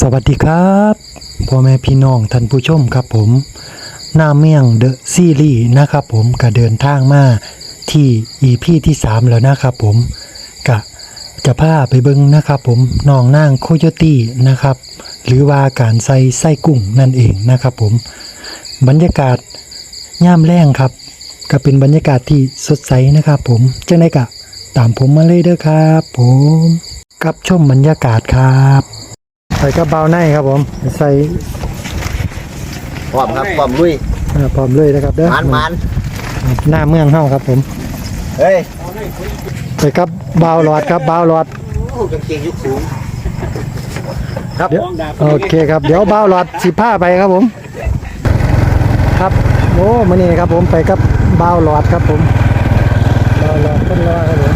สวัสดีครับพ่อแม่พี่น้องท่านผู้ชมครับผมหน้าเมี่ยงเดอะซีรีส์นะครับผมก็เดินทางมาที่ EP ที่ 3 แล้วนะครับผมกะจะพาไปเบิ้งนะครับผมน้องนางโคโยตี้นะครับ หรือว่าการใส่ไส้กุ้งนั่นเองนะครับผมบรรยากาศย่ามแรงครับ ก็เป็นบรรยากาศที่สดใสนะครับผมจังไดกะตามผมมาเลยเด้อครับ ผมกับชมบรรยากาศครับ ส่กระเป๋าในครับผม ใส่พร้อมครับพร้อมลุยอ่าพร้อมเลยนะครับเด้อมันมันหน้าเมืองเฮาครับผมเฮ้ยใส่กับบ่าวหลอดครับบ่าวหลอดโอ้กางเกงยุคสูงครับเดี๋ยวโอเคครับเดี๋ยวบ่าวหลอดสิผ้าไปครับผม ครับโอ้มื้อนี้ครับผมไปกับบ่าวหลอดครับผมบ่าวหลอดคนรอครับผม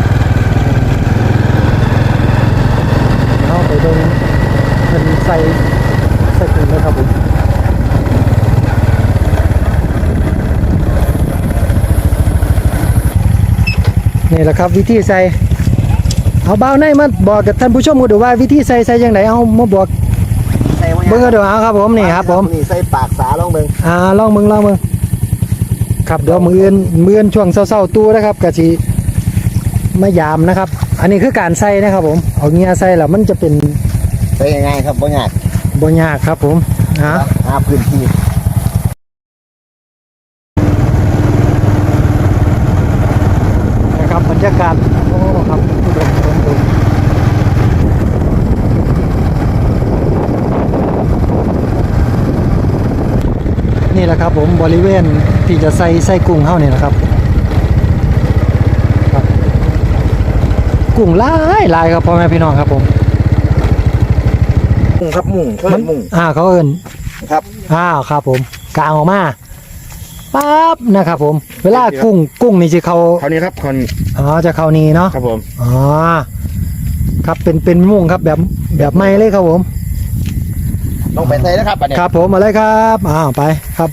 เอาไปเบิ่งเพิ่ นใส่ใส่ถุงนะครับผมนี่แหละครับวิธีใส่เอาเบาในมาบอกกับท่านผู้ชมกันดูว่าวิธีใส่ใส่ยังไงเอามาบอกใส่ไว้เบิ่งกันดูเอาครับผมนี่ครับผมนี่ใส่ปากสาลองเบิ่งอ่าลองมึงลองมึงครับเดี๋ยวมืออื่นมืออื่นช่วงเศร้าๆตู้นะครับกะสิมายามนะครับ อันนี้คือการใส่นะครับผมเอาเงียใส่แล้วมันจะเป็น ใส่ยังไงครับบ่ยากบ่ยากครับผมฮะหาพื้นที่นะครับบรรยากาศโอ้ครับอุดมสมบูรณ์นี่แหละครับผมบริเวณที่จะใส่ใส่กุ้งเฮานี่แหละครับครับกุ้งหลายหลายครับพ่อแม่พี่น้องครับผม มุงครับมุงเพิ่นมุงอ่าเขาเอิ้นครับอ้าวครับผมกลางออกมาปั๊บนะครับผม เวลากุ้งกุ้งนี่จะเขาคราวนี้ครับคนอ๋อจะเขานี่เนาะครับผมอ๋อครับเป็นเป็นมุ้งครับแบบแบบไม่เลยครับผมต้องไปใส่นะครับอันเนี้ยครับผมมาเลยครับอ้าวไปครับ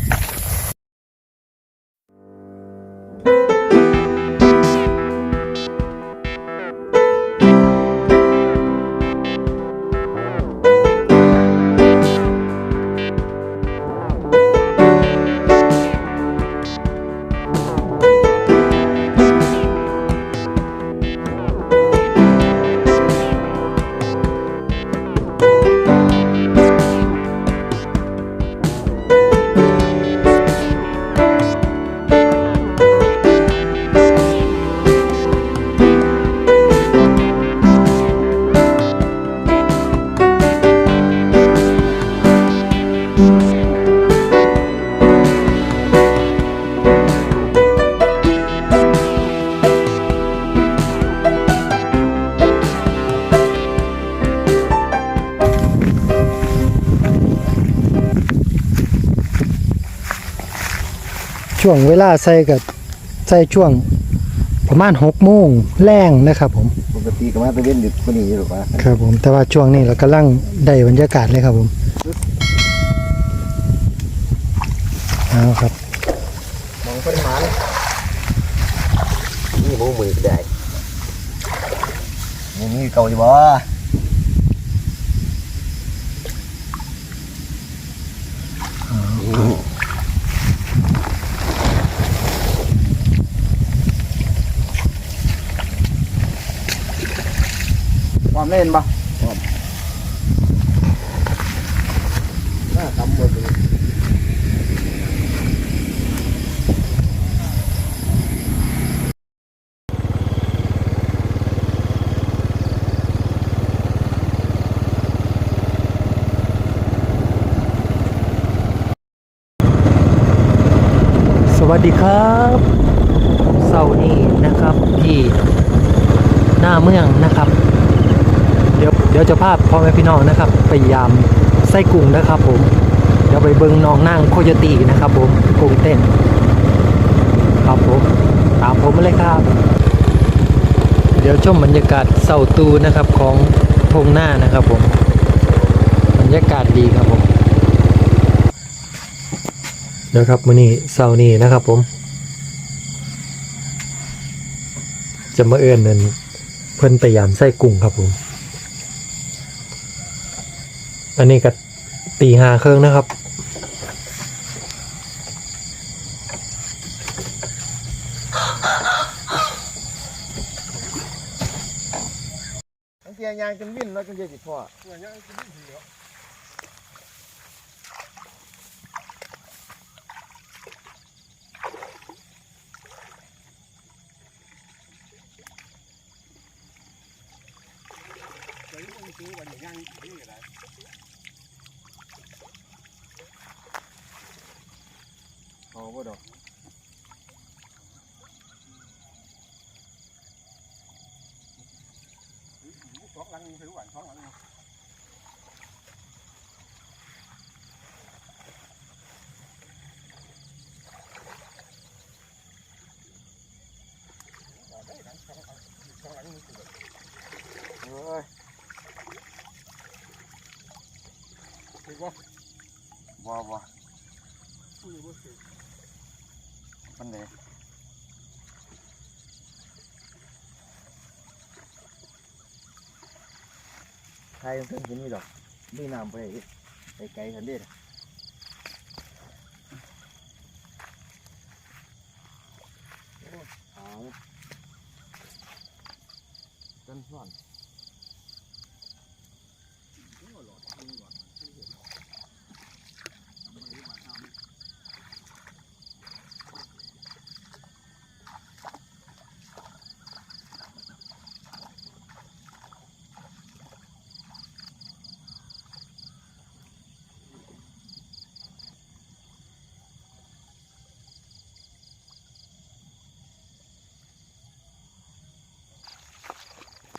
ช่วงเวลาใส่กับใส่ช่วงประมาณหกโมงแรงนะครับผม ปกติก็มาตะเวนดึกกว่านี้อยู่หรอกวะครับผมแต่ว่าช่วงนี้เรากำลังได้บรรยากาศเลยครับผมเอาครับมองเพิ่นหมันนี่หมูมือก็ได้นี่มีเก่าอยู่บ่ มเล่นปะความน่าทำหมดเลยสวัสดีครับเสาร์นี้นะครับที่หน้าเมืองนะครับ ดี๋ยวเดี๋ยวจะพาพ่อแม่พี่น้องนะครับไปยามไส้กุ้งนะครับ ผมเดี๋ยวไปเบิงน้องนั่งโคโยตีนะครับ ผมกุ้งเต้น ครับผมตามผมมาเลยครับ เดี๋ยวชมบรรยากาศเสาตูนะครับของทงหน้านะครับ ผมบรรยากาศดีครับผมเดี๋ยวครับมื้อนี้เสาร์นี้นะครับ ผม จะมาเอื้อนนั่นเพิ่นไปยามไส้กุ้งครับผม อันนี้ก็ตีหาเครื่องนะครับ เสียยางจนวิ่นแล้วจนเยอะจิตพ่อเสียยางจนวิ่นทีเดียวเสียยางจนวิ่นทีดีวบ่ดอก เอ้ยบ่บ่มันเลยใครเพิ่งกินนี่ดอกนี่น้ำไปไปไกลกันเด็ดเอาจนส่วน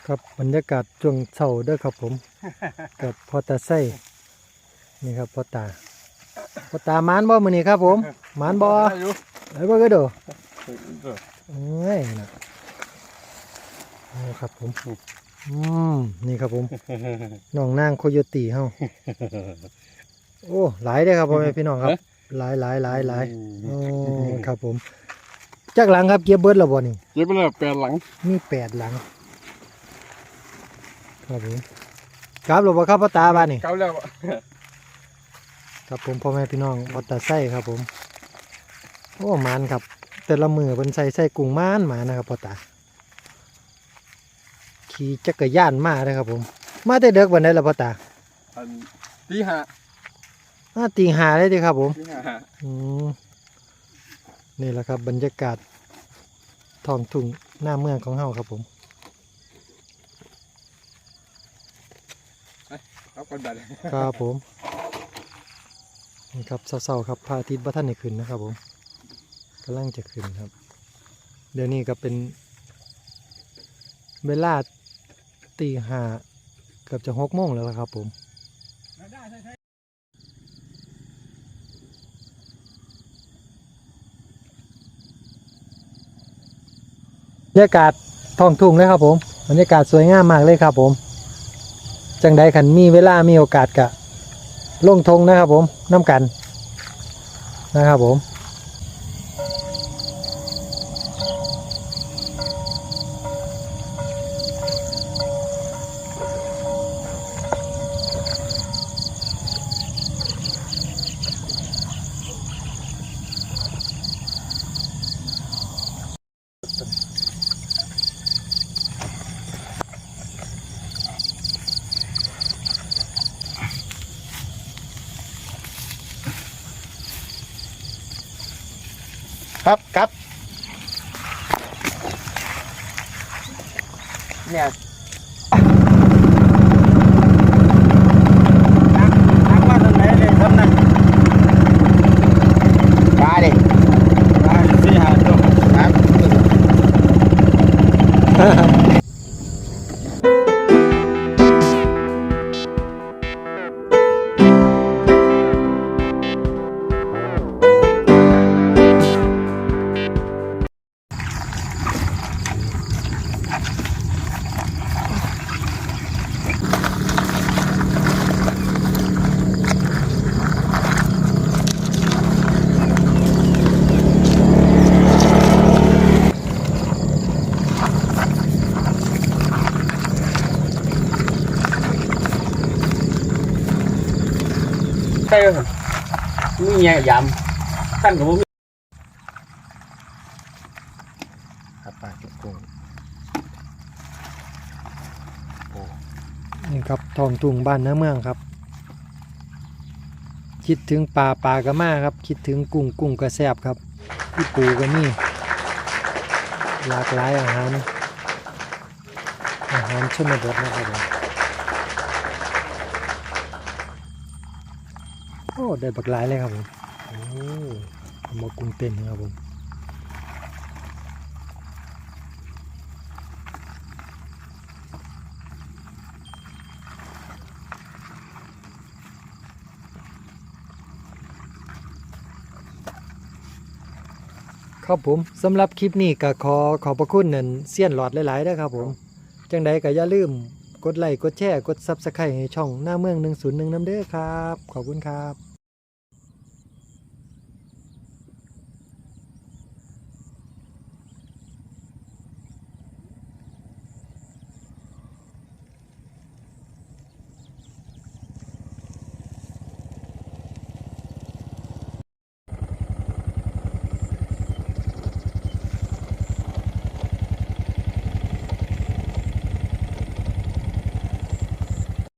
ครับบรรยากาศช่วงเช้าเด้อครับผม กับพอตาไส้นี่ครับพอตาพอตามานบ่มื้อนี้ครับผมมานบ่ไอ้บ่ก็ดูเอ้ยนะโอ้ครับผมอืมนี่ครับผมน้องนางโคโยตีเฮาโอ้หลายเด้อครับพ่อแม่พี่น้องครับ หลายหลายหลายหลายโอ้ครับผมจักหลังครับเก็บเบิดแล้วบ่นี่เย็บไปเลยแปดหลังมีแปดหลัง ครับผมครับหลวงพ่อครับพ่อตาบ้านนี่ เก้าแล้วครับผมพ่อแม่พี่น้องวัดตาไส้ครับผม โอ้หมันครับ แต่ละมือเป็นใส่ไส้กุ้งหมันหมานะครับพ่อตา ขี่จักรยานมาเลยครับผม มาแต่เด็กวันไหนล่ะพ่อตาอันที่ห้ามาตีหาเลยดิครับผมที่ห้าอืมนี่แหละครับบรรยากาศท้องทุ่งหน้าเมืองของเฮาครับผม เอาก่อนบัดครับผมนี่ครับเศร้าๆครับพระอาทิตย์บ่ท่านได้ขึ้นนะครับผมกำลังจะขึ้นครับ เดี๋ยวนี้ก็เป็น เวลาตีห้าเกือบจะหกโมงแล้วครับผมบรรยากาศท้องทุ่งเลยครับผมบรรยากาศสวยงามมากเลยครับผม จังใดขันมีเวลามีโอกาสกะลงทงนะครับผมน้ำกันนะครับผม ครับครับเนี่ย ใช่ครับมีเงี้ยยำท่านกับผมครับปลาเก็บกุ้งนี่ครับทองตุงบ้านน้าเมืองครับ คิดถึงปลาปลากระมาครับ คิดถึงกุ้งกุ้งกระแซบครับพี่ปูก็มีหลากหลายอาหารอาหารชนบทนะครับผมโอ้ ได้บักหลายเลยครับผมโอ้มากุ้งเต้นครับผมครับผมสำหรับคลิปนี้ก็ขอขอบพระคุณเนั่นเสี้ยนหลอดหลายๆนะครับผม จังใดก็อย่าลืม กดไลค์กดแชร์กด Subscribe ให้ช่องหน้าเมือง 101น้ำเด้อครับ ขอบคุณครับ